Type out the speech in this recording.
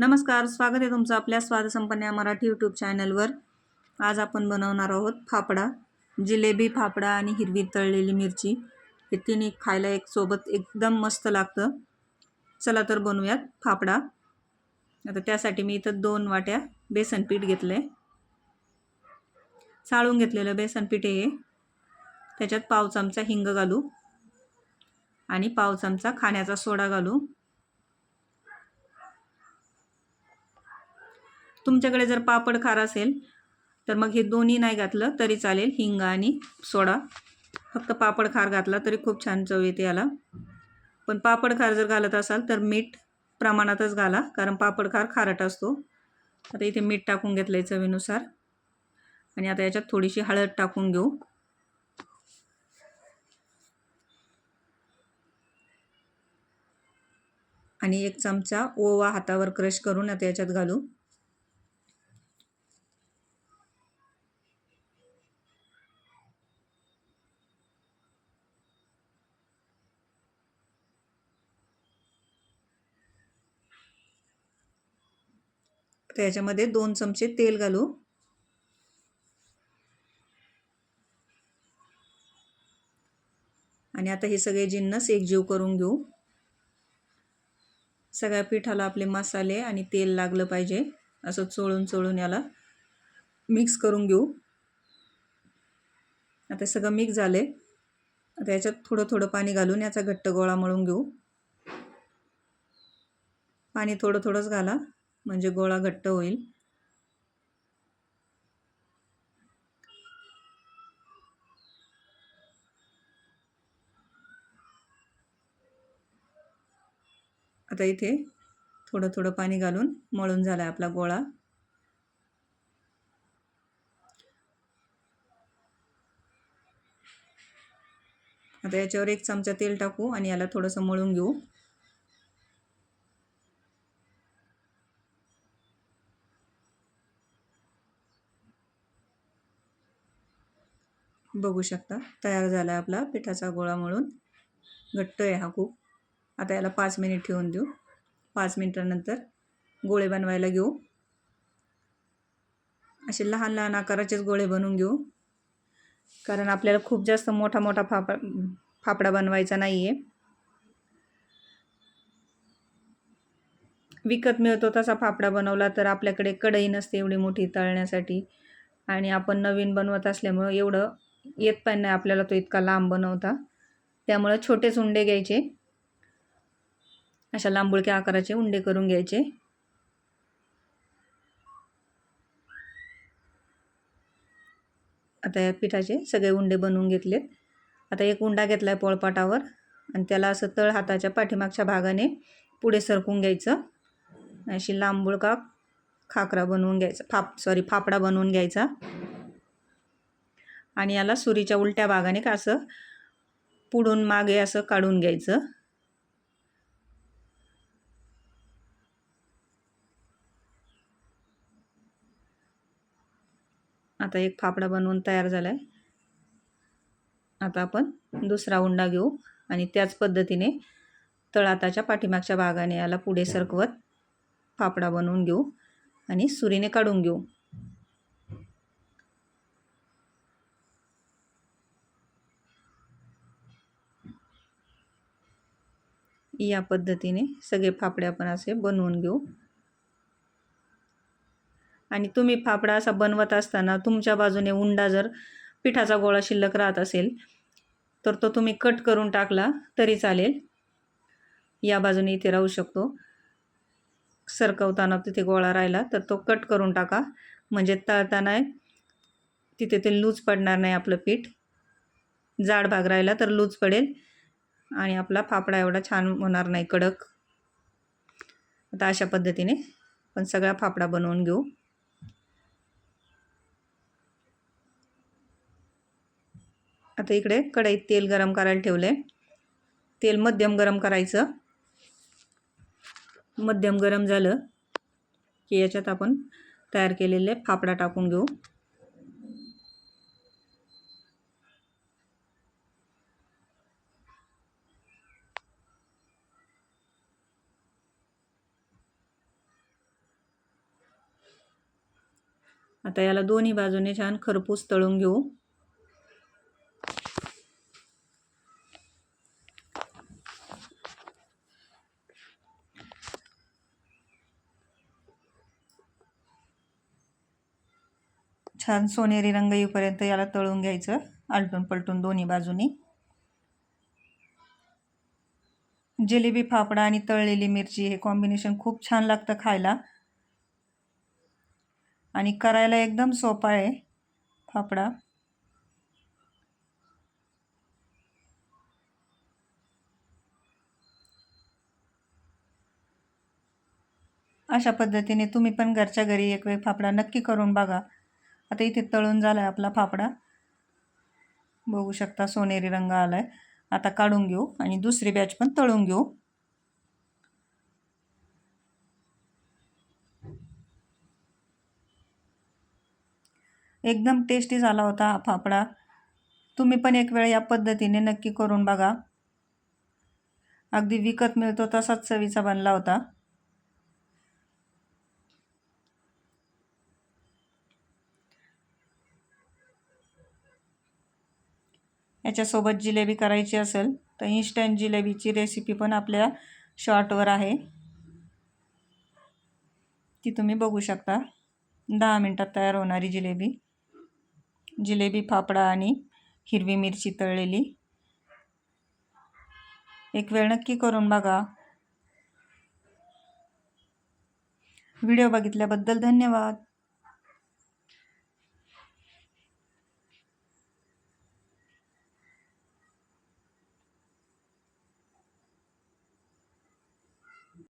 नमस्कार स्वागत आहे तुमचं आपल्या स्वादसंपन्न या मराठी यूट्यूब चॅनलवर आज आपण बनवणार आहोत फाफडा जिलेबी फाफडा आणि हिरवी तळलेली मिरची. हे तिन्ही खायला एक सोबत एकदम मस्त लागतं. चला तर बनवूयात फाफडा. आता त्यासाठी मी इथं दोन वाट्या बेसन पीठ घेतलं आहे चाळून घेतलेलं बेसन पीठ हे. त्याच्यात पाव चमचा हिंग घालू आणि पाव चमचा खाण्याचा सोडा घालू. तुमच्याकडे जर पापड खार असेल तर मग हे दोन्ही नाही घातलं तरी चालेल. हिंग आणि सोडा. फक्त पापड खार घातला तरी खूप छान चव येते याला. पण पापड खार जर घालत असाल तर मीठ प्रमाणातच घाला कारण पापड खार खारट असतो. आता इथे मीठ टाकून घेतलं आहे चवीनुसार. आणि आता याच्यात थोडीशी हळद टाकून घेऊ. आणि एक चमचा ओवा हातावर क्रश करून आता याच्यात घालू. त्याच्यामध्ये दोन चमचे तेल घालू. आणि आता हे सगळे जिन्नस एकजीव करून घेऊ. सगळ्या पिठाला आपले मसाले आणि तेल लागलं पाहिजे. असं चोळून चोळून याला मिक्स करून घेऊ. आता सगळं मिक्स झाले आता याच्यात थोडं थोडं पाणी घालून याचा घट्ट गोळा मळून घेऊ. पाणी थोडं थोडंच घाला. म्हणजे गोळा घट्ट होईल. आता इथे थोडं थोडं पाणी घालून मळून झाला आहे आपला गोळा. आता याच्यावर एक चमचा तेल टाकू आणि याला थोडंसं मळून घेऊ. बघू शकता. तयार झाला आहे आपला पिठाचा गोळा मळून. घट्ट आहे हा खूप. आता याला पाच मिनिट ठेवून देऊ. पाच मिनिटानंतर गोळे बनवायला घेऊ. असे लहान लहान आकाराचेच गोळे बनवून घेऊ. कारण आपल्याला खूप जास्त मोठा मोठा फापा फाफडा बनवायचा नाही आहे विकत मिळतो तसा फाफडा बनवला तर आपल्याकडे कढई नसते एवढी मोठी तळण्यासाठी. आणि आपण नवीन बनवत असल्यामुळं एवढं येत पण नाही आपल्याला तो इतका लांब बनवता त्यामुळं छोटेच उंडे घ्यायचे. अशा लांबुळक्या आकाराचे उंडे करून घ्यायचे. आता या पिठाचे सगळे उंडे बनवून घेतलेत. आता एक उंडा घेतला आहे पोळपाटावर आणि त्याला असं तळ हाताच्या पाठीमागच्या भागाने पुढे सरकून घ्यायचं. अशी लांबुळका खाकरा बनवून घ्यायचा फाप सॉरी फाफडा बनवून घ्यायचा. आणि याला सुरीच्या उलट्या भागाने का असं पुढून मागे असं काढून घ्यायचं. आता एक फाफडा बनवून तयार झाला आहे आता आपण दुसरा उंडा घेऊ आणि त्याच पद्धतीने तळाताच्या पाठीमागच्या भागाने याला पुढे सरकवत फाफडा बनवून घेऊ आणि सुरीने काढून घेऊ. या पद्धतीने सगळे फाफडे आपण असे बनवून घेऊ. आणि तुम्ही फाफडा असा बनवत असताना तुमच्या बाजूने उंडा जर पिठाचा गोळा शिल्लक राहत असेल तर तो तुम्ही कट करून टाकला तरी चालेल. या बाजूने इथे राहू शकतो. सरकवताना तिथे गोळा राहिला तर तो कट करून टाका. म्हणजे तळताना तिथे ते लूज पडणार नाही आपलं पीठ. जाड भाग राहिला तर लूज पडेल. आणि आपला फाफडा एवढा छान होणार नाही कडक. आता अशा पद्धतीने पण सगळा फाफडा बनवून घेऊ. आता इकडे कढईत तेल गरम करायला ठेवले तेल मध्यम गरम करायचं. मध्यम गरम झालं की याच्यात आपण तयार केलेले फाफडा टाकून घेऊ. आता याला दोन्ही बाजूने छान खरपूस तळून घेऊ. छान सोनेरी रंग येईपर्यंत याला तळून घ्यायचं आलटून पलटून दोन्ही बाजूनी. जिलेबी फाफडा आणि तळलेली मिरची हे कॉम्बिनेशन खूप छान लागतं खायला. आणि करायला एकदम सोपा आहे. फाफडा. अशा पद्धतीने तुम्ही पण घरच्या घरी एक वेळ फाफडा नक्की करून बघा. आता इथे तळून झाला आहे आपला फाफडा. बघू शकता सोनेरी रंग आला आहे आता काढून घेऊ आणि दुसरी बॅच पण तळून घेऊ. एकदम टेस्टी झाला होता हा फाफडा. तुम्ही पण एक वेळ या पद्धतीने नक्की करून बघा. अगदी विकत मिळतो तसाच चवीचा बनला होता. याच्यासोबत जिलेबी करायची असेल तर इन्स्टंट जिलेबीची रेसिपी पण आपल्या शॉर्टवर आहे. ती तुम्ही बघू शकता. दहा मिनटात तयार होणारी जिलेबी. जिलेबी फाफडा आणि हिरवी मिरची तळलेली. एक वेळ नक्की करून बघा. व्हिडिओ बघितल्याबद्दल धन्यवाद.